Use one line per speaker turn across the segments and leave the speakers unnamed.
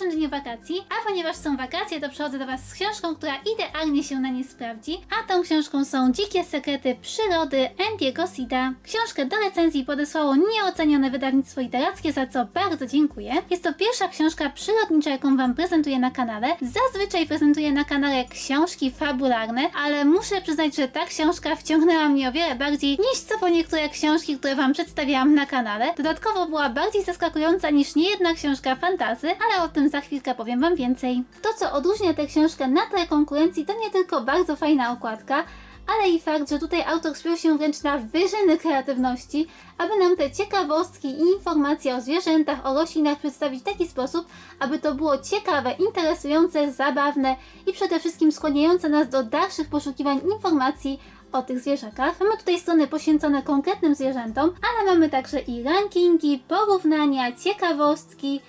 pierwszym dniu wakacji, a ponieważ są wakacje, to przychodzę do Was z książką, która idealnie się na nie sprawdzi, a tą książką są Dzikie Sekrety Przyrody Andiego Sida. Książkę do recenzji podesłało nieocenione wydawnictwo literackie, za co bardzo dziękuję. Jest to pierwsza książka przyrodnicza, jaką Wam prezentuję na kanale. Zazwyczaj prezentuję na kanale książki fabularne, ale muszę przyznać, że ta książka wciągnęła mnie o wiele bardziej niż co po niektóre książki, które Wam przedstawiałam na kanale. Dodatkowo była bardziej zaskakująca niż niejedna książka fantazy, ale o tym za chwilkę powiem Wam więcej. To, co odróżnia tę książkę na tle konkurencji, to nie tylko bardzo fajna okładka, ale i fakt, że tutaj autor spiął się wręcz na wyżyny kreatywności, aby nam te ciekawostki i informacje o zwierzętach, o roślinach przedstawić w taki sposób, aby to było ciekawe, interesujące, zabawne i przede wszystkim skłaniające nas do dalszych poszukiwań informacji o tych zwierzakach. Mamy tutaj strony poświęcone konkretnym zwierzętom, ale mamy także i rankingi, porównania, ciekawostki,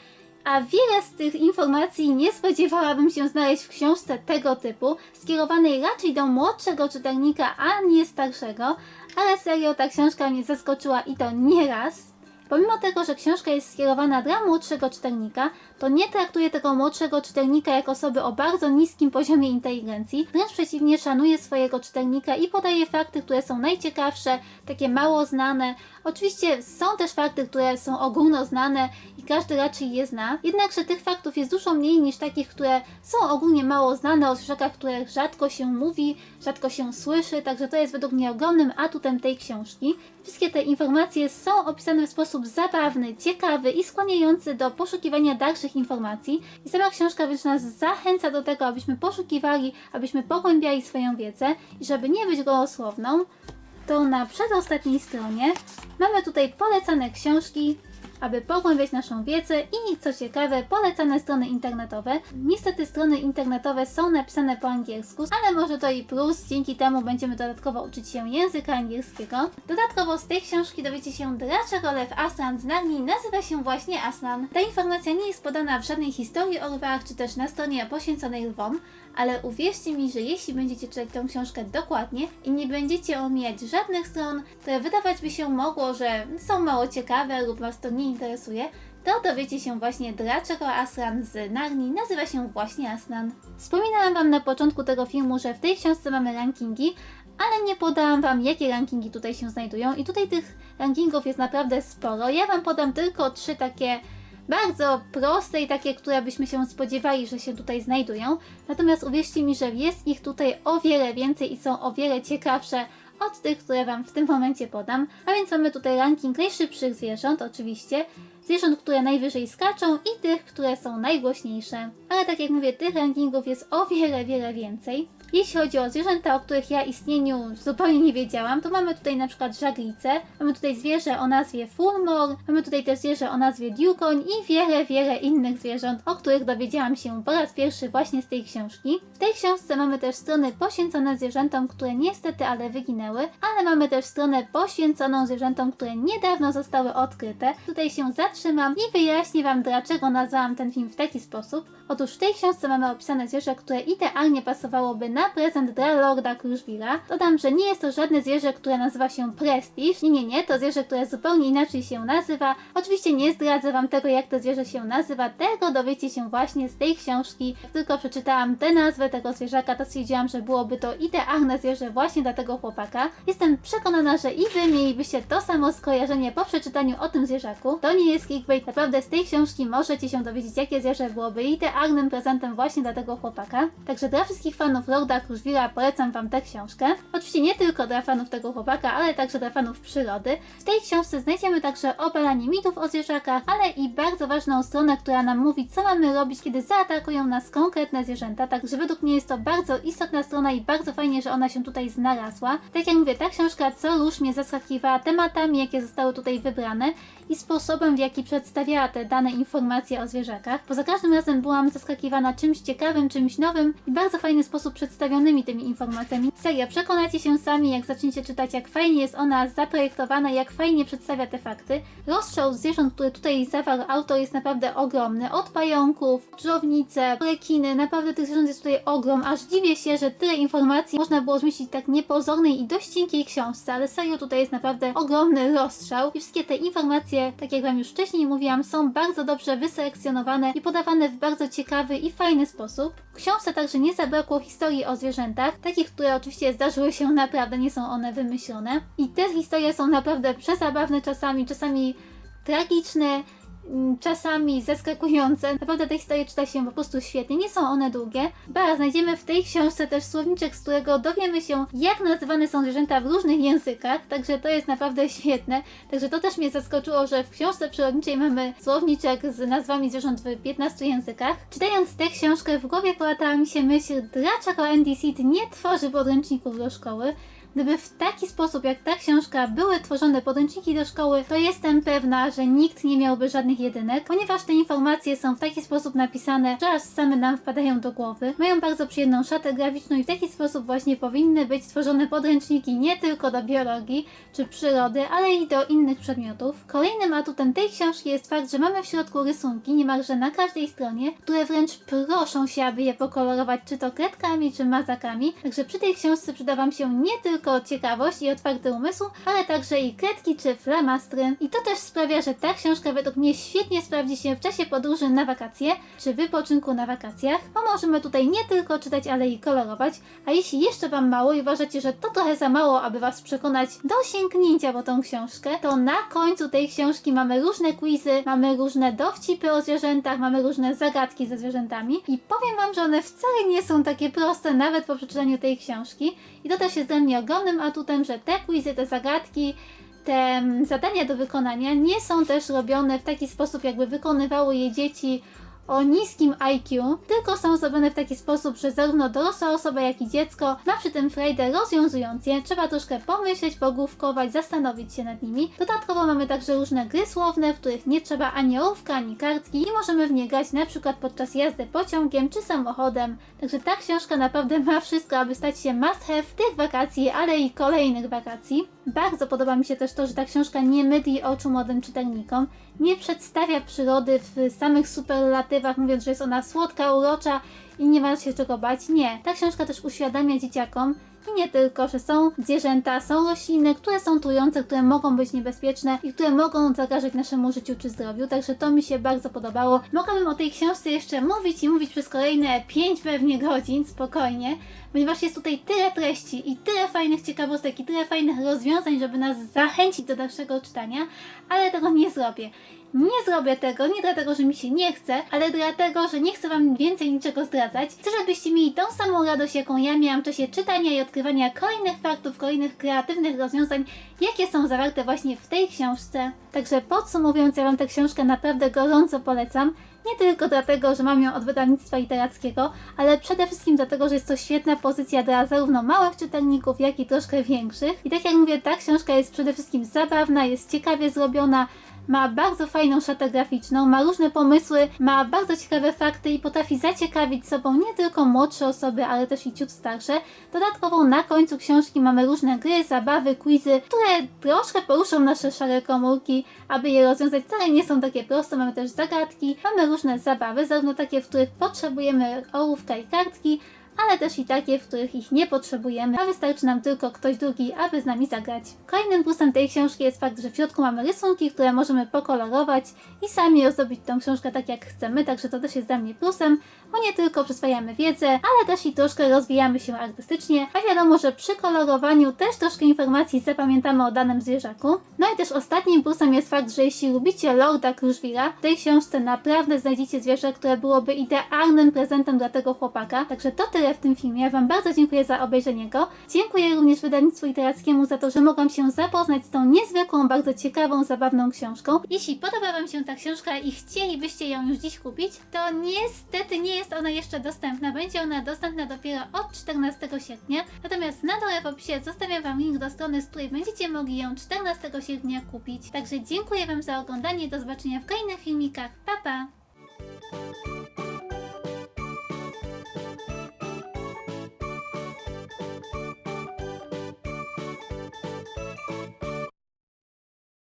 a wiele z tych informacji nie spodziewałabym się znaleźć w książce tego typu, skierowanej raczej do młodszego czytelnika, a nie starszego, ale serio ta książka mnie zaskoczyła i to nie raz. Pomimo tego, że książka jest skierowana dla młodszego czytelnika, to nie traktuje tego młodszego czytelnika jako osoby o bardzo niskim poziomie inteligencji, wręcz przeciwnie szanuje swojego czytelnika i podaje fakty, które są najciekawsze, takie mało znane. Oczywiście są też fakty, które są ogólnoznane i każdy raczej je zna, jednakże tych faktów jest dużo mniej niż takich, które są ogólnie mało znane o zwierzakach, które rzadko się mówi, rzadko się słyszy, także to jest według mnie ogromnym atutem tej książki. Wszystkie te informacje są opisane w sposób zabawny, ciekawy i skłaniający do poszukiwania dalszych informacji. I sama książka wręcz nas zachęca do tego, abyśmy poszukiwali, abyśmy pogłębiali swoją wiedzę i żeby nie być gołosłowną, to na przedostatniej stronie mamy tutaj polecane książki, aby pogłębiać naszą wiedzę i co ciekawe, polecane strony internetowe. Niestety strony internetowe są napisane po angielsku, ale może to i plus, dzięki temu będziemy dodatkowo uczyć się języka angielskiego. Dodatkowo z tej książki dowiecie się, dlaczego lew Aslan z Narni nazywa się właśnie Aslan. Ta informacja nie jest podana w żadnej historii o lwach, czy też na stronie poświęconej lwom, ale uwierzcie mi, że jeśli będziecie czytać tę książkę dokładnie i nie będziecie omijać żadnych stron, które wydawać by się mogło, że są mało ciekawe lub Was to nie interesuje, to dowiecie się właśnie dlaczego Aslan z Narni nazywa się właśnie Aslan. Wspominałam Wam na początku tego filmu, że w tej książce mamy rankingi, ale nie podałam Wam jakie rankingi tutaj się znajdują i tutaj tych rankingów jest naprawdę sporo. Ja Wam podam tylko trzy takie bardzo proste i takie, które byśmy się spodziewali, że się tutaj znajdują. Natomiast uwierzcie mi, że jest ich tutaj o wiele więcej i są o wiele ciekawsze od tych, które Wam w tym momencie podam. A więc mamy tutaj ranking najszybszych zwierząt, oczywiście, zwierząt, które najwyżej skaczą i tych, które są najgłośniejsze. Ale tak jak mówię, tych rankingów jest o wiele, wiele więcej. Jeśli chodzi o zwierzęta, o których ja istnieniu zupełnie nie wiedziałam, to mamy tutaj na przykład żaglicę, mamy tutaj zwierzę o nazwie fulmor, mamy tutaj też zwierzę o nazwie diukoń i wiele, wiele innych zwierząt, o których dowiedziałam się po raz pierwszy właśnie z tej książki. W tej książce mamy też strony poświęcone zwierzętom, które niestety ale wyginęły, ale mamy też stronę poświęconą zwierzętom, które niedawno zostały odkryte. Tutaj się zatrzymam i wyjaśnię Wam, dlaczego nazwałam ten film w taki sposób. Otóż w tej książce mamy opisane zwierzę, które idealnie pasowałoby na prezent dla Lorda Kruszwila. Dodam, że nie jest to żadne zwierzę, które nazywa się Prestige. Nie, nie, nie, to zwierzę, które zupełnie inaczej się nazywa. Oczywiście nie zdradzę Wam tego, jak to zwierzę się nazywa. Tego dowiecie się właśnie z tej książki. Jak tylko przeczytałam tę nazwę tego zwierzaka, to stwierdziłam, że byłoby to idealne zwierzę właśnie dla tego chłopaka. Jestem przekonana, że i Wy mielibyście to samo skojarzenie po przeczytaniu o tym zwierzaku. To nie jest clickbait, naprawdę z tej książki możecie się dowiedzieć, jakie zwierzę byłoby idealnym prezentem właśnie dla tego chłopaka. Także dla wszystkich fanów Lorda Kruszwila polecam Wam tę książkę. Oczywiście nie tylko dla fanów tego chłopaka, ale także dla fanów przyrody. W tej książce znajdziemy także obalanie mitów o zwierzakach, ale i bardzo ważną stronę, która nam mówi, co mamy robić, kiedy zaatakują nas konkretne zwierzęta. Także według mnie jest to bardzo istotna strona i bardzo fajnie, że ona się tutaj znalazła. Tak jak mówię, ta książka co róż mnie zaskakiwała tematami, jakie zostały tutaj wybrane i sposobem, w jaki przedstawiała te dane informacje o zwierzakach, bo za każdym razem byłam zaskakiwana czymś ciekawym, czymś nowym i bardzo fajny sposób przedstawionymi tymi informacjami. Serio, przekonacie się sami, jak zaczniecie czytać, jak fajnie jest ona zaprojektowana, jak fajnie przedstawia te fakty. Rozstrzał zwierząt, który tutaj zawarł autor jest naprawdę ogromny. Od pająków, dżownice, rekiny, naprawdę tych zwierząt jest tutaj ogrom, aż dziwię się, że tyle informacji można było zmieścić w tak niepozornej i dość cienkiej książce, ale serio tutaj jest naprawdę ogromny rozstrzał i wszystkie te informacje tak jak Wam już wcześniej mówiłam, są bardzo dobrze wyselekcjonowane i podawane w bardzo ciekawy i fajny sposób. W książce także nie zabrakło historii o zwierzętach, takich, które oczywiście zdarzyły się naprawdę, nie są one wymyślone. I te historie są naprawdę przezabawne czasami, czasami tragiczne, czasami zaskakujące. Naprawdę te historie czyta się po prostu świetnie. Nie są one długie. Ba, znajdziemy w tej książce też słowniczek, z którego dowiemy się, jak nazywane są zwierzęta w różnych językach. Także to jest naprawdę świetne. Także to też mnie zaskoczyło, że w książce przyrodniczej mamy słowniczek z nazwami zwierząt w 15 językach. Czytając tę książkę, w głowie polatała mi się myśl, dlaczego Seed nie tworzy podręczników do szkoły. Gdyby w taki sposób, jak ta książka, były tworzone podręczniki do szkoły, to jestem pewna, że nikt nie miałby żadnych jedynek, ponieważ te informacje są w taki sposób napisane, że aż same nam wpadają do głowy. Mają bardzo przyjemną szatę graficzną i w taki sposób właśnie powinny być tworzone podręczniki nie tylko do biologii czy przyrody, ale i do innych przedmiotów. Kolejnym atutem tej książki jest fakt, że mamy w środku rysunki niemalże na każdej stronie, które wręcz proszą się, aby je pokolorować, czy to kredkami, czy mazakami. Także przy tej książce przyda Wam się nie tylko ciekawość i otwarty umysł, ale także i kredki czy flamastry. I to też sprawia, że ta książka według mnie świetnie sprawdzi się w czasie podróży na wakacje, czy wypoczynku na wakacjach, bo możemy tutaj nie tylko czytać, ale i kolorować. A jeśli jeszcze Wam mało i uważacie, że to trochę za mało, aby Was przekonać do sięgnięcia po tą książkę, to na końcu tej książki mamy różne quizy, mamy różne dowcipy o zwierzętach, mamy różne zagadki ze zwierzętami i powiem Wam, że one wcale nie są takie proste, nawet po przeczytaniu tej książki. I to też jest dla mnie ogromnym atutem, że te quizy, te zagadki, te mm, zadania do wykonania nie są też robione w taki sposób, jakby wykonywały je dzieci o niskim IQ, tylko są zrobione w taki sposób, że zarówno dorosła osoba, jak i dziecko ma przy tym frajdę rozwiązując je. Trzeba troszkę pomyśleć, pogłówkować, zastanowić się nad nimi. Dodatkowo mamy także różne gry słowne, w których nie trzeba ani ołówka, ani kartki i możemy w nie grać na przykład podczas jazdy pociągiem czy samochodem. Także ta książka naprawdę ma wszystko, aby stać się must have tych wakacji, ale i kolejnych wakacji. Bardzo podoba mi się też to, że ta książka nie mydli oczu młodym czytelnikom, nie przedstawia przyrody w samych superlatywach, mówiąc, że jest ona słodka, urocza i nie ma się czego bać. Nie. Ta książka też uświadamia dzieciakom, i nie tylko, że są zwierzęta, są rośliny, które są trujące, które mogą być niebezpieczne i które mogą zagrażać naszemu życiu czy zdrowiu. Także to mi się bardzo podobało. Mogłabym o tej książce jeszcze mówić i mówić przez kolejne 5 pewnie godzin, spokojnie, ponieważ jest tutaj tyle treści i tyle fajnych ciekawostek i tyle fajnych rozwiązań, żeby nas zachęcić do dalszego czytania, ale tego nie zrobię. Nie zrobię tego, nie dlatego, że mi się nie chce, ale dlatego, że nie chcę Wam więcej niczego zdradzać. Chcę, żebyście mieli tą samą radość, jaką ja miałam w czasie czytania i odkrywania kolejnych faktów, kolejnych kreatywnych rozwiązań, jakie są zawarte właśnie w tej książce. Także podsumowując, ja Wam tę książkę naprawdę gorąco polecam. Nie tylko dlatego, że mam ją od wydawnictwa literackiego, ale przede wszystkim dlatego, że jest to świetna pozycja dla zarówno małych czytelników, jak i troszkę większych. I tak jak mówię, ta książka jest przede wszystkim zabawna, jest ciekawie zrobiona, ma bardzo fajną szatę graficzną, ma różne pomysły, ma bardzo ciekawe fakty i potrafi zaciekawić sobą nie tylko młodsze osoby, ale też i ciut starsze. Dodatkowo na końcu książki mamy różne gry, zabawy, quizy, które troszkę poruszą nasze szare komórki, aby je rozwiązać. Wcale nie są takie proste, mamy też zagadki, mamy różne zabawy, zarówno takie, w których potrzebujemy ołówka i kartki, ale też i takie, w których ich nie potrzebujemy, a wystarczy nam tylko ktoś drugi, aby z nami zagrać. Kolejnym plusem tej książki jest fakt, że w środku mamy rysunki, które możemy pokolorować i sami ozdobić tą książkę tak jak chcemy, także to też jest dla mnie plusem, bo nie tylko przyswajamy wiedzę, ale też i troszkę rozwijamy się artystycznie, a wiadomo, że przy kolorowaniu też troszkę informacji zapamiętamy o danym zwierzaku. No i też ostatnim plusem jest fakt, że jeśli lubicie Lorda Kruszwila, w tej książce naprawdę znajdziecie zwierzę, które byłoby idealnym prezentem dla tego chłopaka, także to tyle w tym filmie. Ja Wam bardzo dziękuję za obejrzenie go. Dziękuję również wydawnictwu literackiemu za to, że mogłam się zapoznać z tą niezwykłą, bardzo ciekawą, zabawną książką. Jeśli podoba Wam się ta książka i chcielibyście ją już dziś kupić, to niestety nie jest ona jeszcze dostępna. Będzie ona dostępna dopiero od 14 sierpnia. Natomiast na dole w opisie zostawiam Wam link do strony, z której będziecie mogli ją 14 sierpnia kupić. Także dziękuję Wam za oglądanie. Do zobaczenia w kolejnych filmikach. Pa pa!